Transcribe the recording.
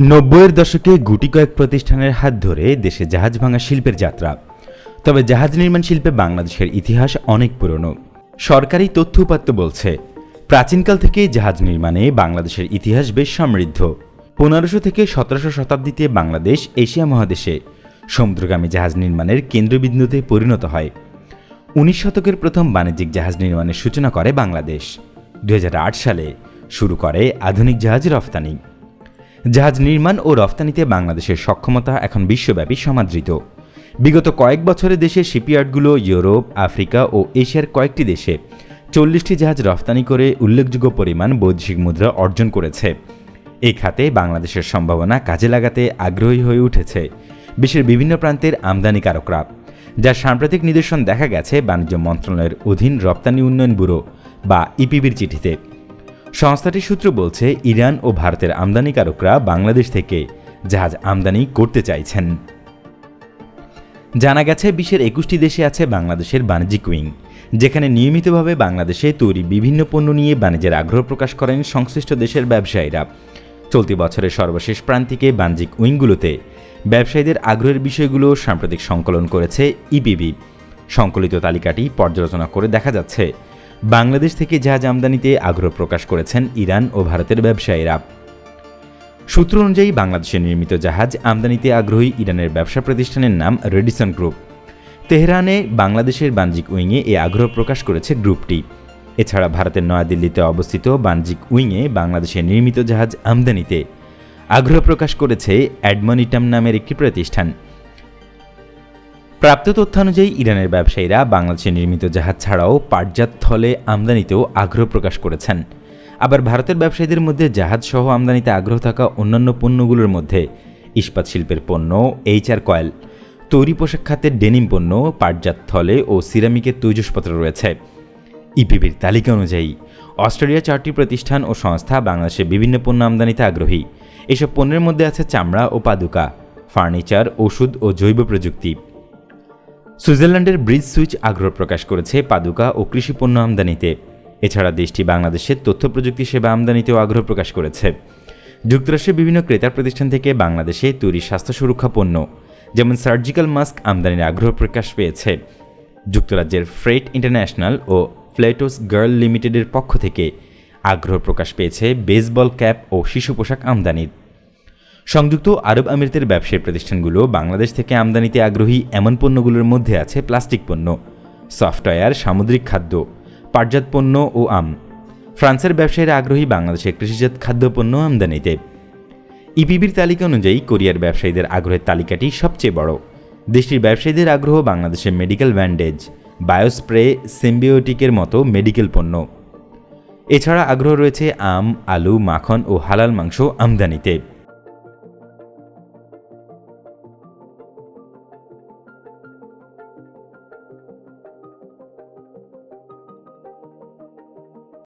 নব্বইয়ের দশকে গুটি কয়েক প্রতিষ্ঠানের হাত ধরে দেশে জাহাজ ভাঙা শিল্পের যাত্রা। তবে জাহাজ নির্মাণ শিল্পে বাংলাদেশের ইতিহাস অনেক পুরনো। সরকারি তথ্য উপাত্ত বলছে, প্রাচীনকাল থেকেই জাহাজ নির্মাণে বাংলাদেশের ইতিহাস বেশ সমৃদ্ধ। পনেরোশো থেকে সতেরোশো শতাব্দীতে বাংলাদেশ এশিয়া মহাদেশে সমুদ্রগামী জাহাজ নির্মাণের কেন্দ্রবিন্দুতে পরিণত হয়। উনিশ শতকের প্রথম বাণিজ্যিক জাহাজ নির্মাণের সূচনা করে বাংলাদেশ। দু হাজার আট সালে শুরু করে আধুনিক জাহাজ রফতানি। জাহাজ নির্মাণ ও রফতানিতে বাংলাদেশের সক্ষমতা এখন বিশ্বব্যাপী সমাদৃত। বিগত কয়েক বছরে দেশের শিপইয়ার্ডগুলো ইউরোপ, আফ্রিকা ও এশিয়ার কয়েকটি দেশে চল্লিশটি জাহাজ রফতানি করে উল্লেখযোগ্য পরিমাণ বৈদেশিক মুদ্রা অর্জন করেছে। এই খাতে বাংলাদেশের সম্ভাবনা কাজে লাগাতে আগ্রহী হয়ে উঠেছে বিশ্বের বিভিন্ন প্রান্তের আমদানিকারকরা যার সাম্প্রতিক নিদর্শন দেখা গেছে বাণিজ্য মন্ত্রণালয়ের অধীন রপ্তানি উন্নয়ন ব্যুরো বা ইপিবির চিঠিতে। সংস্থাটির সূত্র বলছে, ইরান ও ভারতের আমদানিকারকরা বাংলাদেশ থেকে জাহাজ আমদানি করতে চাইছেন। জানা গেছে, বিশ্বের একুশটি দেশে আছে বাংলাদেশের বাণিজ্যিক উইং, যেখানে নিয়মিতভাবে বাংলাদেশে তৈরি বিভিন্ন পণ্য নিয়ে বাণিজ্যের আগ্রহ প্রকাশ করেন সংশ্লিষ্ট দেশের ব্যবসায়ীরা। চলতি বছরের সর্বশেষ প্রান্তিকে বাণিজ্যিক উইংগুলোতে ব্যবসায়ীদের আগ্রহের বিষয়গুলো সাম্প্রতিক সংকলন করেছে ইপিবি। সংকলিত তালিকাটি পর্যালোচনা করে দেখা যাচ্ছে বাংলাদেশ থেকে জাহাজ আমদানিতে আগ্রহ প্রকাশ করেছেন ইরান ও ভারতের ব্যবসায়ীরা। সূত্র অনুযায়ী, বাংলাদেশে নির্মিত জাহাজ আমদানিতে আগ্রহী ইরানের ব্যবসা প্রতিষ্ঠানের নাম রেডিসন গ্রুপ। তেহরানে বাংলাদেশের বাণিজ্যিক উইংয়ে এ আগ্রহ প্রকাশ করেছে গ্রুপটি। এছাড়া ভারতের নয়াদিল্লিতে অবস্থিত বাণিজ্যিক উইংয়ে বাংলাদেশে নির্মিত জাহাজ আমদানিতে আগ্রহ প্রকাশ করেছে অ্যাডমনিটাম নামের একটি প্রতিষ্ঠান। প্রাপ্ত তথ্য অনুযায়ী ইরানের ব্যবসায়ীরা বাংলাদেশে নির্মিত জাহাজ ছাড়াও পাটজাত থলে আমদানিতেও আগ্রহ প্রকাশ করেছেন। আবার ভারতের ব্যবসায়ীদের মধ্যে জাহাজ সহ আমদানিতে আগ্রহ থাকা অন্যান্য পণ্যগুলোর মধ্যে ইস্পাত শিল্পের পণ্য এইচআর কয়েল, তৈরি পোশাক খাতের ডেনিম পণ্য, পাটজাত থলে ও সিরামিকের তৈজসপত্র রয়েছে। ইপিবির তালিকা অনুযায়ী, অস্ট্রেলিয়া চারটি প্রতিষ্ঠান ও সংস্থা বাংলাদেশে বিভিন্ন পণ্য আমদানিতে আগ্রহী। এসব পণ্যের মধ্যে আছে চামড়া ও পাদুকা, ফার্নিচার, ওষুধ ও জৈব প্রযুক্তি। সুইজারল্যান্ডের ব্রিজ সুইচ আগ্রহ প্রকাশ করেছে পাদুকা ও কৃষি পণ্য আমদানিতে। এছাড়া দেশটি বাংলাদেশের তথ্য প্রযুক্তি সেবা আমদানিতেও আগ্রহ প্রকাশ করেছে। যুক্তরাষ্ট্রের বিভিন্ন ক্রেতার প্রতিষ্ঠান থেকে বাংলাদেশে তৈরি স্বাস্থ্য সুরক্ষা পণ্য, যেমন সার্জিক্যাল মাস্ক আমদানির আগ্রহ প্রকাশ পেয়েছে। যুক্তরাজ্যের ফ্রেট ইন্টারন্যাশনাল ও ফ্লেটোস গার্ল লিমিটেডের পক্ষ থেকে আগ্রহ প্রকাশ পেয়েছে বেসবল ক্যাপ ও শিশু পোশাক আমদানির। সংযুক্ত আরব আমিরাতের ব্যবসায়ী প্রতিষ্ঠানগুলো বাংলাদেশ থেকে আমদানিতে আগ্রহী এমন পণ্যগুলোর মধ্যে আছে প্লাস্টিক পণ্য, সফটওয়্যার, সামুদ্রিক খাদ্য, পাটজাত পণ্য ও আম। ফ্রান্সের ব্যবসায়ীরা আগ্রহী বাংলাদেশের কৃষিজাত খাদ্যপণ্য আমদানিতে। ইপিবির তালিকা অনুযায়ী কোরিয়ার ব্যবসায়ীদের আগ্রহের তালিকাটি সবচেয়ে বড়। দেশটির ব্যবসায়ীদের আগ্রহ বাংলাদেশের মেডিকেল ব্যান্ডেজ বায়োস্প্রে সিম্বিওটিকের মতো মেডিকেল পণ্য। এছাড়া আগ্রহ রয়েছে আম, আলু, মাখন ও হালাল মাংস আমদানিতে।